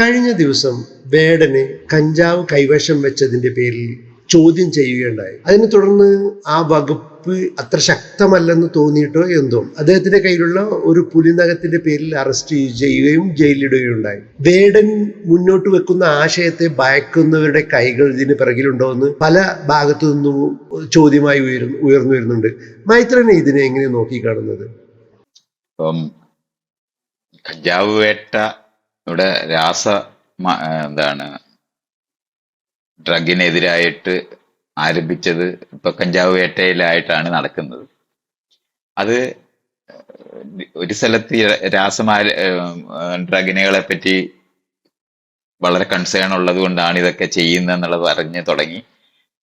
കഴിഞ്ഞ ദിവസം വേടന് കഞ്ചാവ് കൈവശം വെച്ചതിന്റെ പേരിൽ ചോദ്യം ചെയ്യുകയുണ്ടായി. അതിനെ തുടർന്ന് ആ വകുപ്പ് അത്ര ശക്തമല്ലെന്ന് തോന്നിയിട്ടോ എന്തോ. അദ്ദേഹത്തിന്റെ കയ്യിലുള്ള ഒരു പുലിനകത്തിന്റെ പേരിൽ അറസ്റ്റ് ചെയ്യുകയും ജയിലിടുകയുണ്ടായി. വേടൻ മുന്നോട്ട് വെക്കുന്ന ആശയത്തെ ഭയക്കുന്നവരുടെ കൈകൾ ഇതിന് പിറകിലുണ്ടോ എന്ന് പല ഭാഗത്തു നിന്നും ചോദ്യമായി ഉയർന്നു ഉയർന്നു വരുന്നുണ്ട്. മൈത്രനെ ഇതിനെ എങ്ങനെ നോക്കി കാണുന്നത് കഞ്ചാവ് വേട്ട ഇവിടെ രാസ എന്താണ് ഡ്രഗിനെതിരായിട്ട് ആരംഭിച്ചത് ഇപ്പൊ കഞ്ചാവ് വേട്ടയിലായിട്ടാണ് നടക്കുന്നത്. അത് ഒരു സ്ഥലത്ത് രാസമാര ഡ്രഗിനുകളെ പറ്റി വളരെ കൺസേൺ ഉള്ളത് കൊണ്ടാണ് ഇതൊക്കെ ചെയ്യുന്നത് എന്നുള്ളത് അറിഞ്ഞു തുടങ്ങി.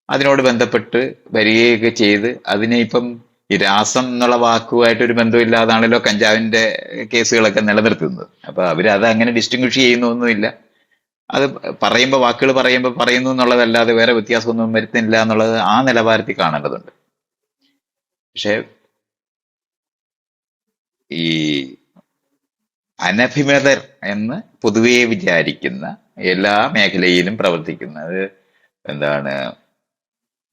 അതിനോട് ബന്ധപ്പെട്ട് വരികയൊക്കെ ചെയ്ത് അതിനെ ഇപ്പം ഈ രാസം എന്നുള്ള വാക്കുമായിട്ട് ഒരു ബന്ധമില്ലാതാണല്ലോ കഞ്ചാവിന്റെ കേസുകളൊക്കെ നിലനിർത്തുന്നത്. അപ്പൊ അവർ അത് അങ്ങനെ ഡിസ്റ്റിങ്വിഷ് ചെയ്യുന്നൊന്നുമില്ല. അത് പറയുമ്പോൾ വാക്കുകൾ പറയുമ്പോൾ പറയുന്നു എന്നുള്ളതല്ലാതെ വേറെ വ്യത്യാസമൊന്നും വരുത്തുന്നില്ല എന്നുള്ളത് ആ നിലവാരത്തിൽ കാണേണ്ടതുണ്ട്. പക്ഷെ ഈ അനഭിമതർ എന്ന് പൊതുവെ വിചാരിക്കുന്ന എല്ലാ മേഖലയിലും പ്രവർത്തിക്കുന്നത് എന്താണ്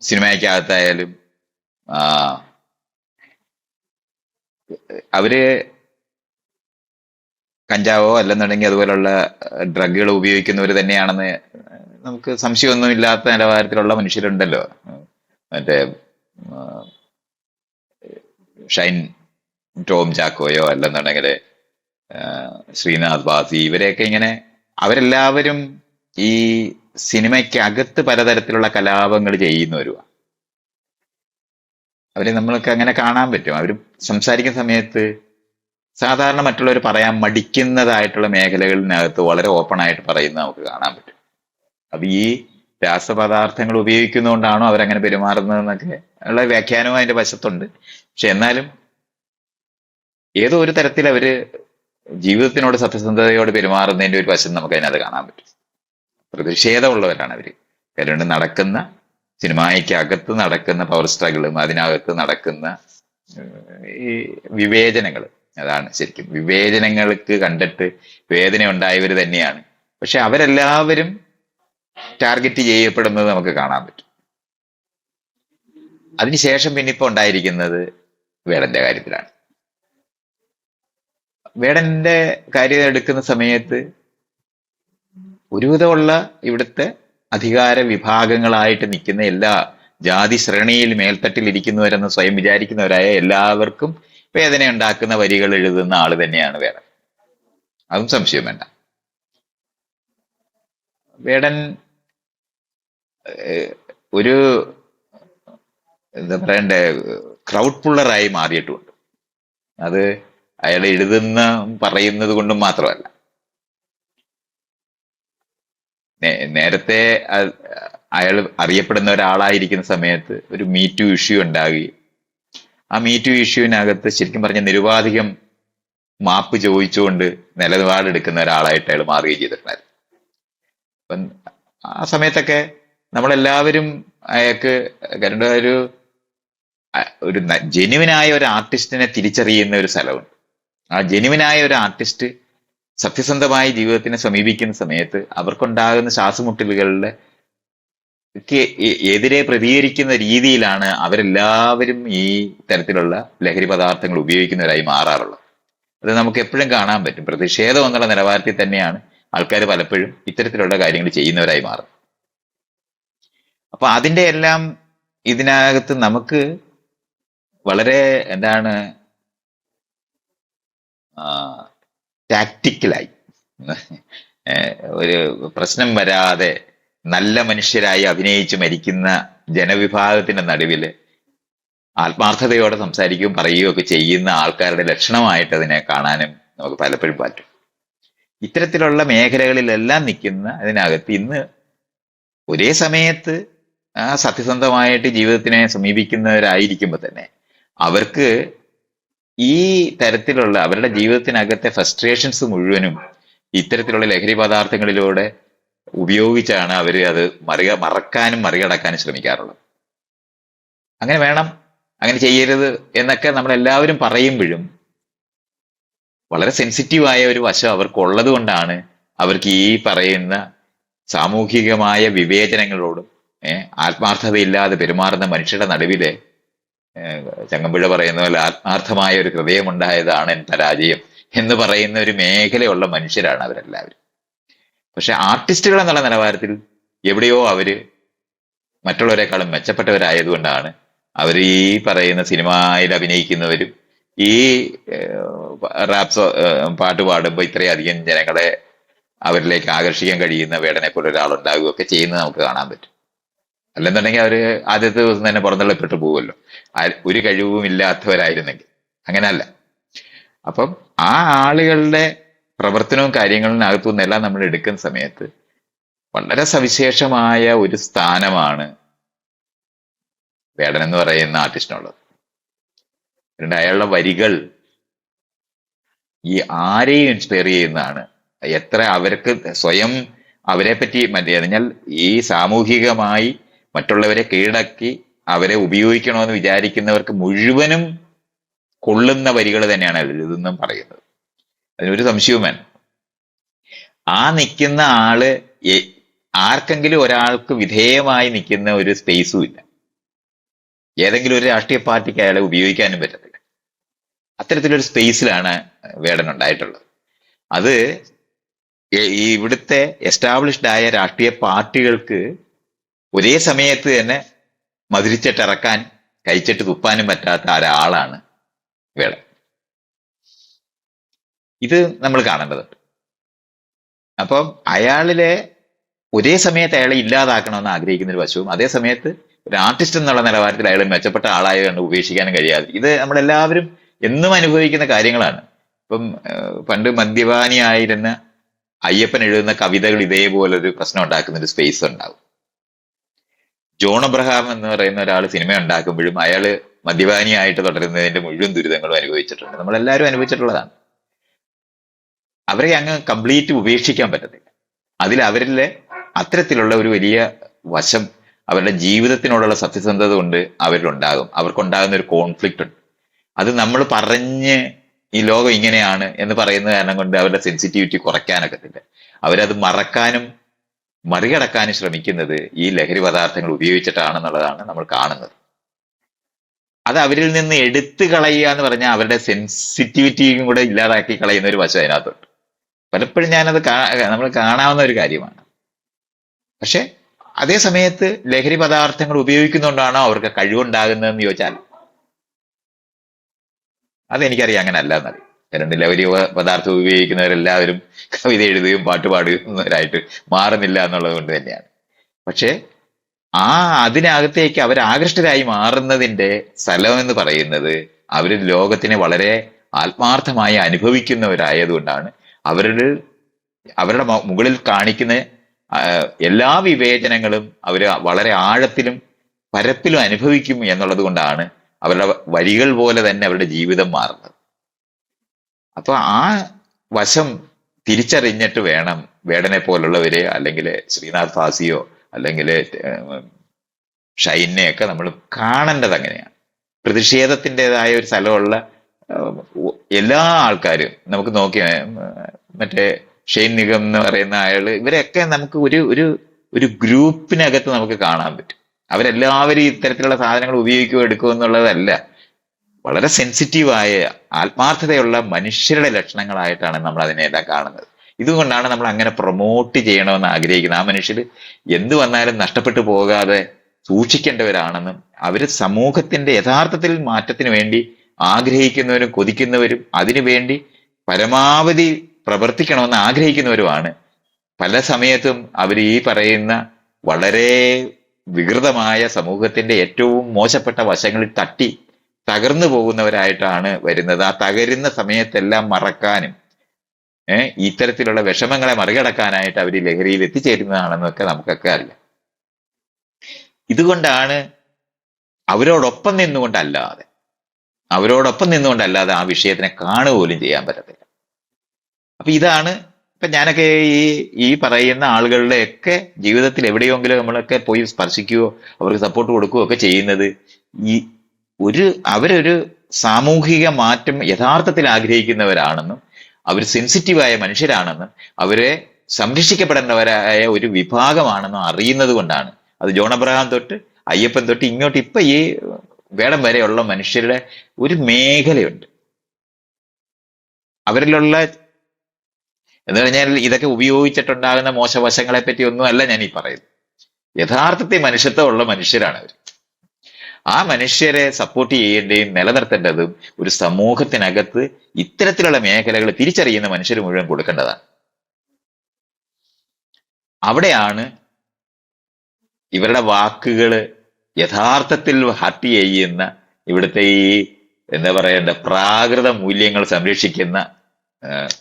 സിനിമയ്ക്കകത്തായാലും അവർ കഞ്ചാവോ അല്ലെന്നുണ്ടെങ്കിൽ അതുപോലുള്ള ഡ്രഗുകൾ ഉപയോഗിക്കുന്നവർ തന്നെയാണെന്ന് നമുക്ക് സംശയമൊന്നും ഇല്ലാത്ത നിലവാരത്തിലുള്ള മനുഷ്യരുണ്ടല്ലോ. മറ്റേ ഷൈൻ ടോം ചാക്കോയോ അല്ലെന്നുണ്ടെങ്കിൽ ശ്രീനാഥ് ബാസി ഇവരെയൊക്കെ ഇങ്ങനെ അവരെല്ലാവരും ഈ സിനിമയ്ക്ക് അകത്ത് പലതരത്തിലുള്ള കലാപങ്ങൾ ചെയ്യുന്നവരുമാണ് അവരെ നമ്മൾക്ക് അങ്ങനെ കാണാൻ പറ്റും. അവർ സംസാരിക്കുന്ന സമയത്ത് സാധാരണ മറ്റുള്ളവർ പറയാൻ മടിക്കുന്നതായിട്ടുള്ള മേഖലകളിനകത്ത് വളരെ ഓപ്പൺ ആയിട്ട് പറയുന്നത് നമുക്ക് കാണാൻ പറ്റും. അത് ഈ രാസപദാർത്ഥങ്ങൾ ഉപയോഗിക്കുന്നതുകൊണ്ടാണോ അവരങ്ങനെ പെരുമാറുന്നതെന്നൊക്കെ ഉള്ള വ്യാഖ്യാനവും അതിന്റെ വശത്തുണ്ട്. പക്ഷെ എന്നാലും ഏതോ ഒരു തരത്തിൽ അവർ ജീവിതത്തിനോട് സത്യസന്ധതയോട് പെരുമാറുന്നതിന്റെ ഒരു വശം നമുക്ക് അതിനകത്ത് കാണാൻ പറ്റും. പ്രതിഷേധമുള്ളവരാണ് അവർ. കരുണ്ട് നടക്കുന്ന സിനിമയ്ക്ക് അകത്ത് നടക്കുന്ന പവർ സ്ട്രഗിളും അതിനകത്ത് നടക്കുന്ന ഈ വിവേചനങ്ങൾ അതാണ് ശരിക്കും. വിവേചനങ്ങൾക്ക് കണ്ടിട്ട് വേദന ഉണ്ടായവർ തന്നെയാണ്. പക്ഷെ അവരെല്ലാവരും ടാർഗറ്റ് ചെയ്യപ്പെടുന്നത് നമുക്ക് കാണാൻ പറ്റും. അതിനുശേഷം പിന്നെ ഇപ്പൊ ഉണ്ടായിരിക്കുന്നത് വേടന്റെ കാര്യത്തിലാണ്. വേടന്റെ കാര്യം എടുക്കുന്ന സമയത്ത് ഒരുവിധമുള്ള ഇവിടുത്തെ അധികാര വിഭാഗങ്ങളായിട്ട് നിൽക്കുന്ന എല്ലാ ജാതി ശ്രേണിയിൽ മേൽത്തട്ടിൽ ഇരിക്കുന്നവരെന്ന് സ്വയം വിചാരിക്കുന്നവരായ എല്ലാവർക്കും വേദന ഉണ്ടാക്കുന്ന വരികൾ എഴുതുന്ന ആൾ തന്നെയാണ് വേടൻ. അതും സംശയം വേണ്ട. വേടൻ ഒരു എന്താ പറയണ്ടേ ക്രൗഡ് പുള്ളറായി മാറിയിട്ടുമുണ്ട്. അത് അയാൾ എഴുതുന്ന പറയുന്നത് കൊണ്ടും മാത്രമല്ല. നേരത്തെ അയാൾ അറിയപ്പെടുന്ന ഒരാളായിരിക്കുന്ന സമയത്ത് ഒരു മീറ്റു ഇഷ്യൂ ഉണ്ടാകുകയും ആ മീറ്റു ഇഷ്യൂവിനകത്ത് ശരിക്കും പറഞ്ഞ നിരുപാധികം മാപ്പ് ചോദിച്ചുകൊണ്ട് നിലപാടെടുക്കുന്ന ഒരാളായിട്ട് അയാൾ മാറുകയും ചെയ്തിട്ടുണ്ടായിരുന്നു. അപ്പം ആ സമയത്തൊക്കെ നമ്മളെല്ലാവരും അയാൾക്ക് കാരണം ഒരു ഒരു ജെനുവിനായ ഒരു ആർട്ടിസ്റ്റിനെ തിരിച്ചറിയുന്ന ഒരു സ്ഥലമുണ്ട്. ആ ജെനുവിനായ ഒരു ആർട്ടിസ്റ്റ് സത്യസന്ധമായി ജീവിതത്തിനെ സമീപിക്കുന്ന സമയത്ത് അവർക്കുണ്ടാകുന്ന ശ്വാസമുട്ടലുകളുടെ എതിരെ പ്രതികരിക്കുന്ന രീതിയിലാണ് അവരെല്ലാവരും ഈ തരത്തിലുള്ള ലഹരി പദാർത്ഥങ്ങൾ ഉപയോഗിക്കുന്നവരായി മാറാറുള്ളത്. അത് നമുക്ക് എപ്പോഴും കാണാൻ പറ്റും. പ്രതിഷേധം എന്നുള്ള നിലവാരത്തിൽ തന്നെയാണ് ആൾക്കാർ പലപ്പോഴും ഇത്തരത്തിലുള്ള കാര്യങ്ങൾ ചെയ്യുന്നവരായി മാറും അപ്പൊ അതിന്റെ എല്ലാം ഇതിനകത്ത് നമുക്ക് വളരെ എന്താണ് ടാക്റ്റിക്കലായി ഒരു പ്രശ്നം വരാതെ നല്ല മനുഷ്യരായി അഭിനയിച്ച് മരിക്കുന്ന ജനവിഭാഗത്തിന്റെ നടുവിൽ ആത്മാർത്ഥതയോടെ സംസാരിക്കുകയും പറയുകയും ഒക്കെ ചെയ്യുന്ന ആൾക്കാരുടെ ലക്ഷണമായിട്ട് അതിനെ കാണാനും നമുക്ക് പലപ്പോഴും പറ്റും. ഇത്തരത്തിലുള്ള മേഖലകളിലെല്ലാം നിൽക്കുന്ന അതിനകത്ത് ഇന്ന് ഒരേ സമയത്ത് ആ സത്യസന്ധമായിട്ട് ജീവിതത്തിനെ സമീപിക്കുന്നവരായിരിക്കുമ്പോൾ തന്നെ അവർക്ക് ഈ തരത്തിലുള്ള അവരുടെ ജീവിതത്തിനകത്തെ ഫ്രസ്ട്രേഷൻസ് മുഴുവനും ഇത്തരത്തിലുള്ള ലഹരി പദാർത്ഥങ്ങളിലൂടെ ഉപയോഗിച്ചാണ് അവർ അത് മറിക മറക്കാനും മറികടക്കാനും ശ്രമിക്കാറുള്ളത്. അങ്ങനെ വേണം അങ്ങനെ ചെയ്യരുത് എന്നൊക്കെ നമ്മൾ എല്ലാവരും പറയുമ്പോഴും വളരെ സെൻസിറ്റീവായ ഒരു വശം അവർക്കുള്ളത് കൊണ്ടാണ് അവർക്ക് ഈ പറയുന്ന സാമൂഹികമായ വിവേചനങ്ങളോടും ആത്മാർത്ഥതയില്ലാതെ പെരുമാറുന്ന മനുഷ്യരുടെ നടുവിലെ ചങ്ങമ്പുഴ പറയുന്ന പോലെ ആത്മാർത്ഥമായ ഒരു ഹൃദയമുണ്ടായതാണ് എൻ പരാജയം എന്ന് പറയുന്ന ഒരു മേഖലയുള്ള മനുഷ്യരാണ് അവരെല്ലാവരും. പക്ഷെ ആർട്ടിസ്റ്റുകൾ എന്നുള്ള നിലവാരത്തിൽ എവിടെയോ അവർ മറ്റുള്ളവരെക്കാളും മെച്ചപ്പെട്ടവരായതുകൊണ്ടാണ് അവർ ഈ പറയുന്ന സിനിമയിൽ അഭിനയിക്കുന്നവരും ഈ റാപ്സ് പാട്ട് പാടുമ്പോൾ ഇത്രയധികം ജനങ്ങളെ അവരിലേക്ക് ആകർഷിക്കാൻ കഴിയുന്ന വേടനെ പോലെ ഒരാളുണ്ടാകുകയൊക്കെ ചെയ്യുന്നത് നമുക്ക് കാണാൻ പറ്റും. അല്ലെന്നുണ്ടെങ്കിൽ അവർ ആദ്യത്തെ ദിവസം തന്നെ പുറന്തള്ളപ്പെട്ടു പോകുമല്ലോ ഒരു കഴിവും ഇല്ലാത്തവരായിരുന്നെങ്കിൽ. അങ്ങനെയല്ല. അപ്പം ആ ആളുകളുടെ പ്രവർത്തനവും കാര്യങ്ങളിനകത്തു നിന്നെല്ലാം നമ്മൾ എടുക്കുന്ന സമയത്ത് വളരെ സവിശേഷമായ ഒരു സ്ഥാനമാണ് വേടൻ എന്ന് പറയുന്ന ആർട്ടിസ്റ്റിനുള്ളത്. അതുകൊണ്ട് അയാളുടെ വരികൾ ഈ ആരെയും ഇൻസ്പയർ ചെയ്യുന്നതാണ്. എത്ര അവർക്ക് സ്വയം അവരെ പറ്റി മറ്റേ ഈ സാമൂഹികമായി മറ്റുള്ളവരെ കീഴടക്കി അവരെ ഉപയോഗിക്കണമെന്ന് വിചാരിക്കുന്നവർക്ക് മുഴുവനും കൊള്ളുന്ന വരികൾ തന്നെയാണ് ഇതെന്നും പറയുന്നത്. അതിനൊരു സംശയവും വേണം ആ നിൽക്കുന്ന ആൾ ആർക്കെങ്കിലും ഒരാൾക്ക് വിധേയമായി നിൽക്കുന്ന ഒരു സ്പേസും ഇല്ല. ഏതെങ്കിലും ഒരു രാഷ്ട്രീയ പാർട്ടിക്ക് അയാളെ ഉപയോഗിക്കാനും പറ്റത്തില്ല. അത്തരത്തിലൊരു സ്പേസിലാണ് വേടൻ ഉണ്ടായിട്ടുള്ളത്. അത് ഈ ഇവിടുത്തെ എസ്റ്റാബ്ലിഷ്ഡ് ആയ രാഷ്ട്രീയ പാർട്ടികൾക്ക് ഒരേ സമയത്ത് തന്നെ മധുരിച്ചിട്ടിറക്കാൻ കഴിച്ചിട്ട് തുപ്പാനും പറ്റാത്ത ഒരാളാണ് വേള. ഇത് നമ്മൾ കാണേണ്ടതുണ്ട്. അപ്പം അയാളിലെ ഒരേ സമയത്ത് അയാളെ ഇല്ലാതാക്കണമെന്ന് ആഗ്രഹിക്കുന്ന ഒരു വശവും അതേ സമയത്ത് ഒരു ആർട്ടിസ്റ്റ് എന്നുള്ള നിലവാരത്തിൽ അയാൾ മെച്ചപ്പെട്ട ആളായ കണ്ട് ഉപേക്ഷിക്കാനും കഴിയാതെ. ഇത് നമ്മളെല്ലാവരും എന്നും അനുഭവിക്കുന്ന കാര്യങ്ങളാണ്. ഇപ്പം പണ്ട് മദ്യപാനിയായിരുന്ന അയ്യപ്പൻ എഴുതുന്ന കവിതകൾ ഇതേപോലൊരു പ്രശ്നം ഉണ്ടാക്കുന്ന ഒരു സ്പേസ് ഉണ്ടാവും. ജോൺ അബ്രഹാം എന്ന് പറയുന്ന ഒരാൾ സിനിമ ഉണ്ടാക്കുമ്പോഴും അയാൾ മദ്യപാനിയായിട്ട് തുടരുന്നതിന്റെ മുഴുവൻ ദുരിതങ്ങളും അനുഭവിച്ചിട്ടുണ്ട്. നമ്മളെല്ലാവരും അനുഭവിച്ചിട്ടുള്ളതാണ്. അവരെ അങ്ങ് കംപ്ലീറ്റ് ഉപേക്ഷിക്കാൻ പറ്റത്തില്ല. അതിൽ അവരിലെ അത്തരത്തിലുള്ള ഒരു വലിയ വശം അവരുടെ ജീവിതത്തിനോടുള്ള സത്യസന്ധത കൊണ്ട് അവരിലുണ്ടാകും. അവർക്കുണ്ടാകുന്ന ഒരു കോൺഫ്ലിക്റ്റ് ഉണ്ട്. അത് നമ്മൾ പറഞ്ഞ് ഈ ലോകം ഇങ്ങനെയാണ് എന്ന് പറയുന്ന കാരണം കൊണ്ട് അവരുടെ സെൻസിറ്റിവിറ്റി കുറയ്ക്കാനൊക്കത്തില്ല. അവരത് മറക്കാനും മറികടക്കാനും ശ്രമിക്കുന്നത് ഈ ലഹരി പദാർത്ഥങ്ങൾ ഉപയോഗിച്ചിട്ടാണെന്നുള്ളതാണ് നമ്മൾ കാണുന്നത്. അത് അവരിൽ നിന്ന് എടുത്തു കളയുക എന്ന് പറഞ്ഞാൽ അവരുടെ സെൻസിറ്റിവിറ്റിയും കൂടെ ഇല്ലാതാക്കി കളയുന്ന ഒരു വശം അതിനകത്തുണ്ട്. പലപ്പോഴും ഞാനത് നമ്മൾ കാണാവുന്ന ഒരു കാര്യമാണ്. പക്ഷെ അതേ സമയത്ത് ലഹരി പദാർത്ഥങ്ങൾ ഉപയോഗിക്കുന്നതുകൊണ്ടാണോ അവർക്ക് കഴിവുണ്ടാകുന്നതെന്ന് ചോദിച്ചാൽ അതെനിക്കറിയാം അങ്ങനെ അല്ല എന്നറിയാം. രണ്ട് ലഹരി പദാർത്ഥം ഉപയോഗിക്കുന്നവരെല്ലാവരും കവിത എഴുതുകയും പാട്ട് പാടുകയുന്നവരായിട്ട് മാറുന്നില്ല എന്നുള്ളത് കൊണ്ട് തന്നെയാണ്. പക്ഷേ ആ അതിനകത്തേക്ക് അവർ ആകൃഷ്ടരായി മാറുന്നതിന്റെ സ്ഥലം എന്ന് പറയുന്നത് അവർ ലോകത്തിനെ വളരെ ആത്മാർത്ഥമായി അനുഭവിക്കുന്നവരായതുകൊണ്ടാണ്. അവരുടെ അവരുടെ മുകളിൽ കാണിക്കുന്ന എല്ലാ വിവേചനങ്ങളും അവർ വളരെ ആഴത്തിലും പരപ്പിലും അനുഭവിക്കും എന്നുള്ളത് കൊണ്ടാണ് അവരുടെ വരികൾ പോലെ തന്നെ അവരുടെ ജീവിതം മാറുന്നത്. അപ്പൊ ആ വശം തിരിച്ചറിഞ്ഞിട്ട് വേണം വേടനെ പോലുള്ളവരെ അല്ലെങ്കിൽ ശ്രീനാഥ് ഫാസിയോ അല്ലെങ്കിൽ ഷൈനെയൊക്കെ നമ്മൾ കാണേണ്ടത് അങ്ങനെയാണ്. പ്രതിഷേധത്തിന്റെതായ ഒരു സ്ഥലമുള്ള എല്ലാ ആൾക്കാരും നമുക്ക് നോക്കി മറ്റേ ഷെയ്ൻ നിഗം എന്ന് പറയുന്ന അയാൾ ഇവരെയൊക്കെ നമുക്ക് ഒരു ഒരു ഒരു ഗ്രൂപ്പിനകത്ത് നമുക്ക് കാണാൻ പറ്റും. അവരെല്ലാവരും ഇത്തരത്തിലുള്ള സാധനങ്ങൾ ഉപയോഗിക്കുകയോ എടുക്കുമോ എന്നുള്ളതല്ല. വളരെ സെൻസിറ്റീവായ ആത്മാർത്ഥതയുള്ള മനുഷ്യരുടെ ലക്ഷണങ്ങളായിട്ടാണ് നമ്മൾ അതിനെ അതിനെല്ലാം കാണുന്നത്. ഇതുകൊണ്ടാണ് നമ്മൾ അങ്ങനെ പ്രൊമോട്ട് ചെയ്യണമെന്ന് ആഗ്രഹിക്കുന്നത്. ആ മനുഷ്യർ എന്ത് വന്നാലും നഷ്ടപ്പെട്ടു പോകാതെ സൂക്ഷിക്കേണ്ടവരാണെന്നും അവർ സമൂഹത്തിന്റെ യഥാർത്ഥത്തിൽ മാറ്റത്തിന് വേണ്ടി ആഗ്രഹിക്കുന്നവരും കൊതിക്കുന്നവരും അതിനുവേണ്ടി പരമാവധി പ്രവർത്തിക്കണമെന്ന് ആഗ്രഹിക്കുന്നവരുമാണ്. പല സമയത്തും അവർ ഈ പറയുന്ന വളരെ വികൃതമായ സമൂഹത്തിന്റെ ഏറ്റവും മോശപ്പെട്ട വശങ്ങളിൽ തട്ടി തകർന്നു പോകുന്നവരായിട്ടാണ് വരുന്നത്. ആ തകരുന്ന സമയത്തെല്ലാം മറക്കാനും ഏഹ് ഇത്തരത്തിലുള്ള വിഷമങ്ങളെ മറികടക്കാനായിട്ട് അവർ ലഹരിയിൽ എത്തിച്ചേരുന്നതാണെന്നൊക്കെ നമുക്കൊക്കെ അറിയാം. ഇതുകൊണ്ടാണ് അവരോടൊപ്പം നിന്നുകൊണ്ടല്ലാതെ അവരോടൊപ്പം നിന്നുകൊണ്ടല്ലാതെ ആ വിഷയത്തിനെ കാണുപോലും ചെയ്യാൻ പറ്റത്തില്ല. അപ്പൊ ഇതാണ് ഇപ്പൊ ഞാനൊക്കെ ഈ ഈ പറയുന്ന ആളുകളുടെയൊക്കെ ജീവിതത്തിൽ എവിടെയെങ്കിലും നമ്മളൊക്കെ പോയി സ്പർശിക്കുകയോ അവർക്ക് സപ്പോർട്ട് കൊടുക്കുകയോ ഒക്കെ ചെയ്യുന്നത് ഈ ഒരു അവരൊരു സാമൂഹിക മാറ്റം യഥാർത്ഥത്തിൽ ആഗ്രഹിക്കുന്നവരാണെന്നും അവർ സെൻസിറ്റീവായ മനുഷ്യരാണെന്നും അവരെ സംരക്ഷിക്കപ്പെടേണ്ടവരായ ഒരു വിഭാഗമാണെന്നും അറിയുന്നത് കൊണ്ടാണ്. അത് ജോൺ അബ്രഹാം തൊട്ട് അയ്യപ്പൻ തൊട്ട് ഇങ്ങോട്ട് ഇപ്പൊ ഈ വേടം വരെയുള്ള മനുഷ്യരുടെ ഒരു മേഖലയുണ്ട്. അവരിലുള്ള എന്ന് പറഞ്ഞാൽ ഇതൊക്കെ ഉപയോഗിച്ചിട്ടുണ്ടാകുന്ന മോശവശങ്ങളെ പറ്റി ഒന്നും അല്ല ഞാൻ ഈ പറയുന്നത്. യഥാർത്ഥത്തിൽ മനുഷ്യത്വമുള്ള മനുഷ്യരാണ് അവർ ആ മനുഷ്യരെ സപ്പോർട്ട് ചെയ്യേണ്ടതും നിലനിർത്തേണ്ടതും ഒരു സമൂഹത്തിനകത്ത് ഇത്തരത്തിലുള്ള മേഖലകൾ തിരിച്ചറിയുന്ന മനുഷ്യർ മുഴുവൻ കൊടുക്കേണ്ടതാണ്. അവിടെയാണ് ഇവരുടെ വാക്കുകൾ യഥാർത്ഥത്തിൽ ഹർട്ട് ചെയ്യുന്ന ഇവിടുത്തെ ഈ എന്താ പറയേണ്ട പ്രാകൃത മൂല്യങ്ങൾ സംരക്ഷിക്കുന്ന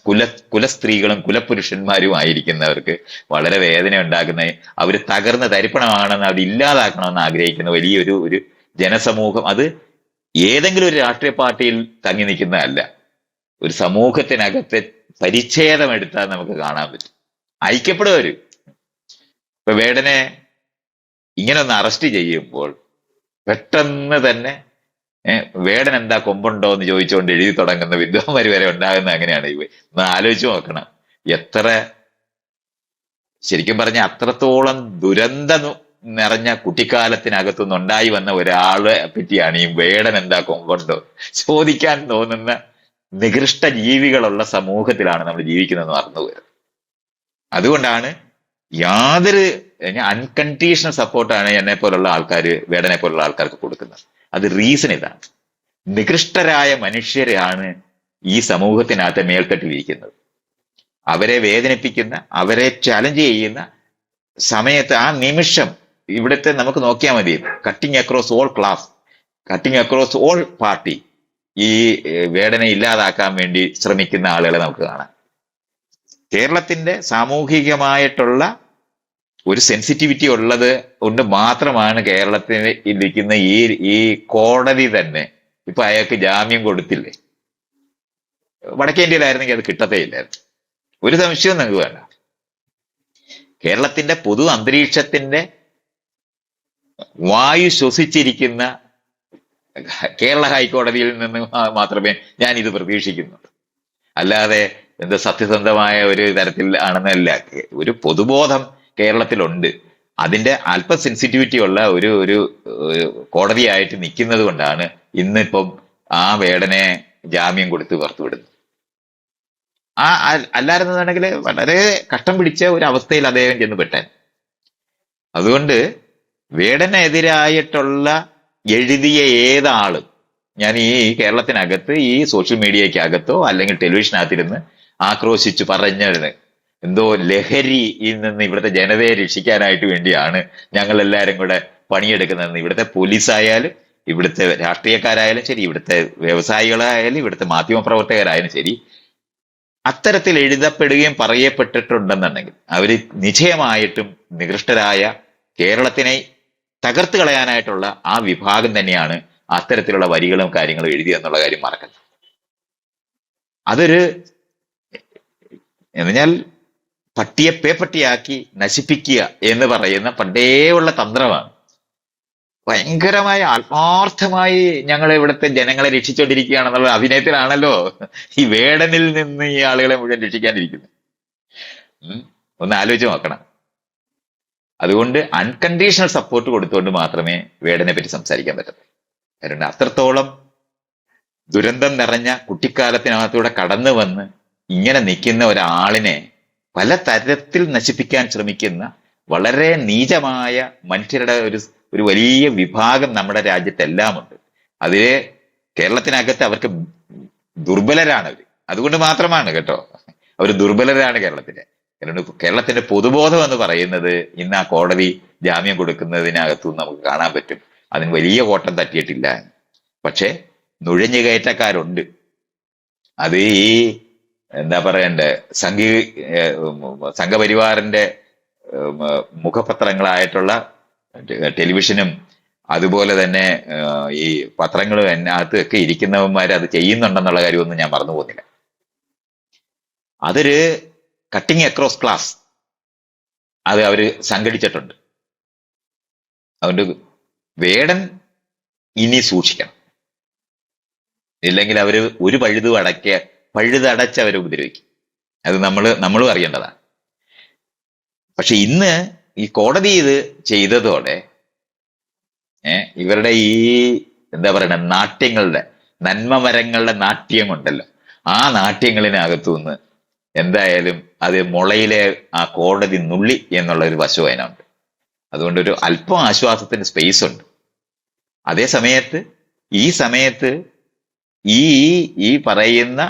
കുല കുലസ്ത്രീകളും കുലപുരുഷന്മാരും ആയിരിക്കുന്നവർക്ക് വളരെ വേദന ഉണ്ടാക്കുന്ന അവർ തകർന്ന് തരിപ്പണമാണെന്ന് അവർ ഇല്ലാതാക്കണമെന്ന് ആഗ്രഹിക്കുന്ന വലിയൊരു ഒരു ജനസമൂഹം അത് ഏതെങ്കിലും ഒരു രാഷ്ട്രീയ പാർട്ടിയിൽ തങ്ങി നിൽക്കുന്നതല്ല. ഒരു സമൂഹത്തിനകത്തെ പരിച്ഛേദം എടുത്താൽ നമുക്ക് കാണാൻ പറ്റും. ഐക്യപ്പെടുക ഇപ്പൊ വേടനെ ഇങ്ങനെ ഒന്ന് അറസ്റ്റ് ചെയ്യുമ്പോൾ പെട്ടെന്ന് തന്നെ വേടൻ എന്താ കൊമ്പുണ്ടോ എന്ന് ചോദിച്ചുകൊണ്ട് എഴുതി തുടങ്ങുന്ന വിദ്വാന്മാർ വരെ ഉണ്ടാകുന്ന അങ്ങനെയാണ് ഇവ ഒന്ന് ആലോചിച്ച് നോക്കണം. എത്ര ശരിക്കും പറഞ്ഞ അത്രത്തോളം ദുരന്ത നിറഞ്ഞ കുട്ടിക്കാലത്തിനകത്തുനിന്ന് ഉണ്ടായി വന്ന ഒരാളെ പറ്റിയാണ് ഈ വേടൻ എന്താ കൊമ്പുണ്ടോ? ചോദിക്കാൻ തോന്നുന്ന നികൃഷ്ട ജീവികളുള്ള സമൂഹത്തിലാണ് നമ്മൾ ജീവിക്കുന്നതെന്ന് മറന്നു വരുന്നത് അതുകൊണ്ടാണ് യാതൊരു അൺകണ്ടീഷണൽ സപ്പോർട്ടാണ് എന്നെ പോലുള്ള ആൾക്കാർ വേടനെ പോലുള്ള ആൾക്കാർക്ക് കൊടുക്കുന്നത്. അത് റീസൺ ഇതാണ്. നികൃഷ്ടരായ മനുഷ്യരെയാണ് ഈ സമൂഹത്തിനകത്ത് മേൽക്കെട്ടിലിരിക്കുന്നത് അവരെ വേദനിപ്പിക്കുന്ന അവരെ ചലഞ്ച് ചെയ്യുന്ന സമയത്ത് ആ നിമിഷം ഇവിടുത്തെ നമുക്ക് നോക്കിയാൽ മതി. Cutting across all class cutting across all party ഈ വേടനെ ഇല്ലാതാക്കാൻ വേണ്ടി ശ്രമിക്കുന്ന ആളുകളെ നമുക്ക് കാണാം. കേരളത്തിന്റെ സാമൂഹികമായിട്ടുള്ള ഒരു സെൻസിറ്റിവിറ്റി ഉള്ളത് കൊണ്ട് മാത്രമാണ് കേരളത്തിൽ ഇരിക്കുന്ന ഈ ഈ കോടതി തന്നെ. ഇപ്പൊ അയാൾക്ക് ജാമ്യം കൊടുത്തില്ലേ? വടക്കേ ഇന്ത്യയിലായിരുന്നെങ്കിൽ അത് കിട്ടത്തേ ഇല്ലായിരുന്നു. ഒരു സംശയവും നിങ്ങൾക്ക് വേണ്ട. കേരളത്തിന്റെ പൊതു അന്തരീക്ഷത്തിന്റെ വായു ശ്വസിച്ചിരിക്കുന്ന കേരള ഹൈക്കോടതിയിൽ നിന്ന് മാത്രമേ ഞാൻ ഇത് പ്രതീക്ഷിക്കുന്നുള്ളൂ. അല്ലാതെ എന്ത് സത്യസന്ധമായ ഒരു തരത്തിൽ ആണെന്നല്ല. ഒരു പൊതുബോധം കേരളത്തിലുണ്ട്. അതിന്റെ അല്പ സെൻസിറ്റിവിറ്റി ഉള്ള ഒരു ഒരു കോടതിയായിട്ട് നിൽക്കുന്നത് കൊണ്ടാണ് ഇന്നിപ്പം ആ വേടനെ ജാമ്യം കൊടുത്ത് പുറത്തുവിടുന്നത്. ആ അല്ലായിരുന്നുണ്ടെങ്കിൽ വളരെ കഷ്ടം പിടിച്ച ഒരു അവസ്ഥയിൽ അദ്ദേഹം ചെന്ന് പെട്ടാൻ. അതുകൊണ്ട് വേടനെതിരായിട്ടുള്ള എഴുതിയ ഏതാളും ഞാൻ ഈ കേരളത്തിനകത്ത് ഈ സോഷ്യൽ മീഡിയക്കകത്തോ അല്ലെങ്കിൽ ടെലിവിഷനകത്തിരുന്ന് ആക്രോശിച്ച് പറഞ്ഞത് എന്തോ ലഹരിയിൽ നിന്ന് ഇവിടുത്തെ ജനതയെ രക്ഷിക്കാനായിട്ട് വേണ്ടിയാണ് ഞങ്ങൾ എല്ലാവരും കൂടെ പണിയെടുക്കുന്നതെന്ന്. ഇവിടുത്തെ പോലീസായാലും ഇവിടുത്തെ രാഷ്ട്രീയക്കാരായാലും ശരി ഇവിടുത്തെ വ്യവസായികളായാലും ഇവിടുത്തെ മാധ്യമപ്രവർത്തകരായാലും ശരി അത്തരത്തിൽ എഴുതപ്പെടുകയും പറയപ്പെട്ടിട്ടുണ്ടെന്നുണ്ടെങ്കിൽ അവർ നിശ്ചയമായിട്ടും നികൃഷ്ടരായ കേരളത്തിനെ തകർത്ത് കളയാനായിട്ടുള്ള ആ വിഭാഗം തന്നെയാണ് അത്തരത്തിലുള്ള വരികളും കാര്യങ്ങളും എഴുതിയെന്നുള്ള കാര്യം മറക്കരുത്. അതൊരു എന്നുവെച്ചാൽ പട്ടിയെ പേപ്പട്ടിയാക്കി നശിപ്പിക്കുക എന്ന് പറയുന്ന പണ്ടേയുള്ള തന്ത്രമാണ്. ഭയങ്കരമായ ആത്മാർത്ഥമായി ഞങ്ങൾ ഇവിടുത്തെ ജനങ്ങളെ രക്ഷിച്ചുകൊണ്ടിരിക്കുകയാണെന്നുള്ള അഭിനയത്തിലാണല്ലോ ഈ വേടനിൽ നിന്ന് ഈ ആളുകളെ മുഴുവൻ രക്ഷിക്കാനിരിക്കുന്നത്. ഒന്ന് ആലോചിച്ച് നോക്കണം. അതുകൊണ്ട് അൺകണ്ടീഷണൽ സപ്പോർട്ട് കൊടുത്തുകൊണ്ട് മാത്രമേ വേടനെ പറ്റി സംസാരിക്കാൻ പറ്റത്തുള്ളൂ. കാരണം അത്രത്തോളം ദുരന്തം നിറഞ്ഞ കുട്ടിക്കാലത്തിനകത്തൂടെ കടന്നു വന്ന് ഇങ്ങനെ നിൽക്കുന്ന ഒരാളിനെ പല തരത്തിൽ നശിപ്പിക്കാൻ ശ്രമിക്കുന്ന വളരെ നീചമായ മനുഷ്യരുടെ ഒരു ഒരു വലിയ വിഭാഗം നമ്മുടെ രാജ്യത്തെല്ലാം ഉണ്ട് അതിലെ കേരളത്തിനകത്ത് അവർക്ക് ദുർബലരാണ് അവർ അതുകൊണ്ട് മാത്രമാണ് കേട്ടോ. അവർ ദുർബലരാണ് കേരളത്തിലെ. കാരണം കേരളത്തിന്റെ പൊതുബോധം എന്ന് പറയുന്നത് ഇന്ന് ആ കോടതി ജാമ്യം കൊടുക്കുന്നതിനകത്തു നമുക്ക് കാണാൻ പറ്റും. അതിന് വലിയ കോട്ടം തട്ടിയിട്ടില്ല. പക്ഷെ നുഴഞ്ഞു കയറ്റക്കാരുണ്ട്. അത് ഈ എന്താ പറയണ്ടേ സംഘി സംഘപരിവാറിന്റെ മുഖപത്രങ്ങളായിട്ടുള്ള ടെലിവിഷനും അതുപോലെ തന്നെ ഈ പത്രങ്ങളും അതിനകത്ത് ഒക്കെ ഇരിക്കുന്നവന്മാർ അത് ചെയ്യുന്നുണ്ടെന്നുള്ള കാര്യമൊന്നും ഞാൻ മറന്നു പോകുന്നില്ല അതൊരു കട്ടിങ് അക്രോസ് ക്ലാസ് അത് അവർ സംഘടിച്ചിട്ടുണ്ട്. അതുകൊണ്ട് വേടൻ ഇനി സൂക്ഷിക്കണം. ഇല്ലെങ്കിൽ അവർ ഒരു പഴുതും അടക്കിയ പഴുതടച്ച് അവരെ ഉപദ്രവിക്കും. അത് നമ്മൾ നമ്മളും അറിയേണ്ടതാണ്. പക്ഷെ ഇന്ന് ഈ കോടതി ഇത് ചെയ്തതോടെ ഇവരുടെ ഈ എന്താ പറയണ നാട്യങ്ങളുടെ നന്മ മരങ്ങളുടെ നാട്യം ഉണ്ടല്ലോ. ആ നാട്യങ്ങളിനകത്തു നിന്ന് എന്തായാലും അത് മുളയിലെ ആ കോടതി നുള്ളി എന്നുള്ള ഒരു വശം അതിനുണ്ട് അതുകൊണ്ട് ഒരു അല്പം ആശ്വാസത്തിന് സ്പേസ് ഉണ്ട്. അതേ സമയത്ത് ഈ സമയത്ത് ഈ ഈ പറയുന്ന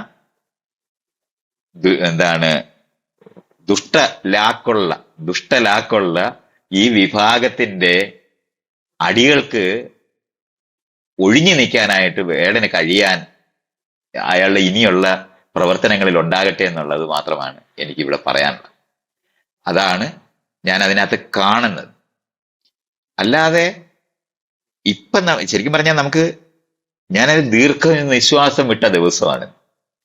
എന്താണ് ദുഷ്ട ലാക്കുള്ള ദുഷ്ടലാക്കുള്ള ഈ വിഭാഗത്തിന്റെ അടികൾക്ക് ഒഴിഞ്ഞു നിൽക്കാനായിട്ട് വേടന് കഴിയാൻ അയാളുടെ ഇനിയുള്ള പ്രവർത്തനങ്ങളിൽ ഉണ്ടാകട്ടെ എന്നുള്ളത് മാത്രമാണ് എനിക്കിവിടെ പറയാനുള്ളത്. അതാണ് ഞാൻ അതിനകത്ത് കാണുന്നത്. അല്ലാതെ ഇപ്പൊ ശരിക്കും പറഞ്ഞാൽ നമുക്ക് ഞാനത് ദീർഘ നിശ്വാസം വിട്ട ദിവസമാണ്.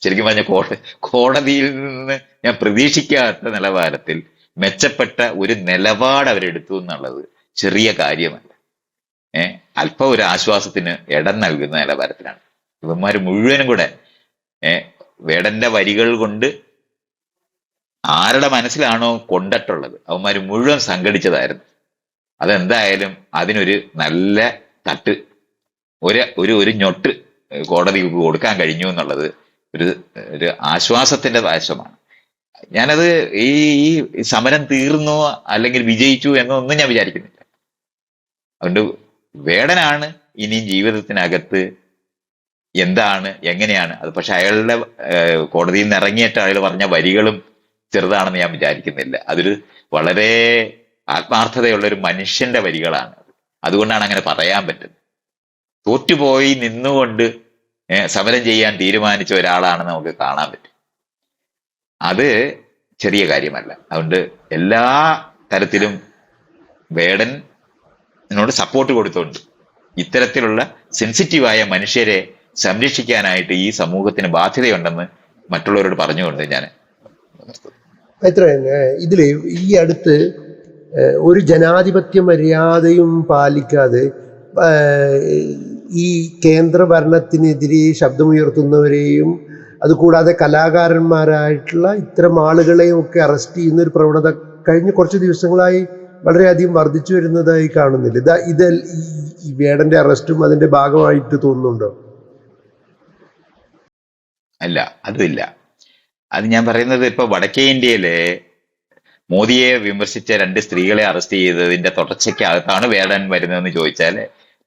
ശരിക്കും പറഞ്ഞ കോട കോടതിയിൽ നിന്ന് ഞാൻ പ്രതീക്ഷിക്കാത്ത നിലവാരത്തിൽ മെച്ചപ്പെട്ട ഒരു നിലപാട് അവരെടുത്തു എന്നുള്ളത് ചെറിയ കാര്യമല്ല. ഏഹ് അല്പം ഒരു ആശ്വാസത്തിന് ഇടം നൽകുന്ന നിലവാരത്തിലാണ്. ഇവന്മാർ മുഴുവനും കൂടെ ഏഹ് വേടന്റെ വരികൾ കൊണ്ട് ആരുടെ മനസ്സിലാണോ കൊണ്ടിട്ടുള്ളത്? അവന്മാർ മുഴുവൻ സംഘടിച്ചതായിരുന്നു. അതെന്തായാലും അതിനൊരു നല്ല തട്ട് ഒരു ഒരു ഒരു ഞൊട്ട് കോടതിക്ക് കൊടുക്കാൻ കഴിഞ്ഞു എന്നുള്ളത് ഒരു ഒരു ആശ്വാസത്തിന്റെ ആശ്വാസമാണ് ഞാനത് ഈ ഈ സമരം തീർന്നു അല്ലെങ്കിൽ വിജയിച്ചു എന്നൊന്നും ഞാൻ വിചാരിക്കുന്നില്ല. അതുകൊണ്ട് വേടനാണ് ഇനി ജീവിതത്തിനകത്ത് എന്താണ് എങ്ങനെയാണ്? അത് പക്ഷെ അയാളുടെ കോടതിയിൽ നിന്ന് ഇറങ്ങിയിട്ട് അയാൾ പറഞ്ഞ വരികളും ചെറുതാണെന്ന് ഞാൻ വിചാരിക്കുന്നില്ല. അതൊരു വളരെ ആത്മാർത്ഥതയുള്ള ഒരു മനുഷ്യന്റെ വരികളാണ് അതുകൊണ്ടാണ് അങ്ങനെ പറയാൻ പറ്റുന്നത്. തോറ്റുപോയി നിന്നുകൊണ്ട് സമരം ചെയ്യാൻ തീരുമാനിച്ച ഒരാളാണെന്ന് നമുക്ക് കാണാൻ പറ്റും. അത് ചെറിയ കാര്യമല്ല. അതുകൊണ്ട് എല്ലാ തരത്തിലും വേടനോട് സപ്പോർട്ട് കൊടുത്തുകൊണ്ട് ഇത്തരത്തിലുള്ള സെൻസിറ്റീവായ മനുഷ്യരെ സംരക്ഷിക്കാനായിട്ട് ഈ സമൂഹത്തിന് ബാധ്യതയുണ്ടെന്ന് മറ്റുള്ളവരോട് പറഞ്ഞു പറഞ്ഞുകൊണ്ട് ഞാൻ. എത്ര ഇതിൽ ഈ അടുത്ത് ഒരു ജനാധിപത്യ മര്യാദയും പാലിക്കാതെ ഈ കേന്ദ്ര ഭരണത്തിനെതിരെ ശബ്ദമുയർത്തുന്നവരെയും അതുകൂടാതെ കലാകാരന്മാരായിട്ടുള്ള ഇത്തരം ആളുകളെയും ഒക്കെ അറസ്റ്റ് ചെയ്യുന്ന ഒരു പ്രവണത കഴിഞ്ഞ കുറച്ച് ദിവസങ്ങളായി വളരെയധികം വർദ്ധിച്ചു വരുന്നതായി കാണുന്നില്ല. ഇതാ ഇത് ഈ- ഈ വേടന്റെ അറസ്റ്റും അതിന്റെ ഭാഗമായിട്ട് തോന്നുന്നുണ്ടോ? അല്ല അതുമില്ല അത് ഞാൻ പറയുന്നത് ഇപ്പൊ വടക്കേ ഇന്ത്യയിലെ മോദിയെ വിമർശിച്ച രണ്ട് സ്ത്രീകളെ അറസ്റ്റ് ചെയ്തതിന്റെ തുടർച്ചയ്ക്കകത്താണ് വേടൻ വരുന്നതെന്ന് ചോദിച്ചാൽ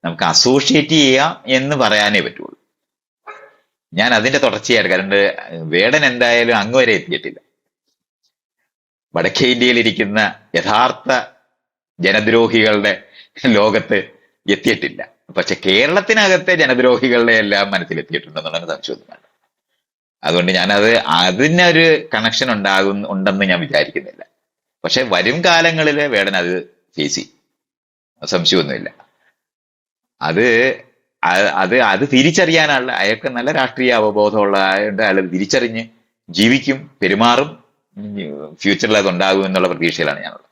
നമുക്ക് അസോഷിയേറ്റ് ചെയ്യാം എന്ന് പറയാനേ പറ്റുള്ളൂ. ഞാൻ അതിന്റെ തുടർച്ചയായിട്ട് കാരണം വേടൻ എന്തായാലും അങ്ങ് വരെ എത്തിയിട്ടില്ല. വടക്കേ ഇന്ത്യയിൽ ഇരിക്കുന്ന യഥാർത്ഥ ജനദ്രോഹികളുടെ ലോകത്ത് എത്തിയിട്ടില്ല. പക്ഷെ കേരളത്തിനകത്തെ ജനദ്രോഹികളുടെ എല്ലാം മനസ്സിലെത്തിയിട്ടുണ്ടെന്നുള്ള സംശോധനമാണ് അതുകൊണ്ട് ഞാനത് അതിനൊരു കണക്ഷൻ ഉണ്ടാകും ഉണ്ടെന്ന് ഞാൻ വിചാരിക്കുന്നില്ല. പക്ഷെ വരും കാലങ്ങളിൽ വേടൻ അത് ഫേസ് ചെയ്യും. സംശയമൊന്നുമില്ല. അത് അത് അത് തിരിച്ചറിയാനുള്ള അയാൾക്ക് നല്ല രാഷ്ട്രീയ അവബോധമുള്ള ആയതുകൊണ്ട് അയാൾ തിരിച്ചറിഞ്ഞ് ജീവിക്കും പെരുമാറും ഫ്യൂച്ചറിൽ അത് ഉണ്ടാകും എന്നുള്ള പ്രതീക്ഷയിലാണ് ഞാനുള്ളത്.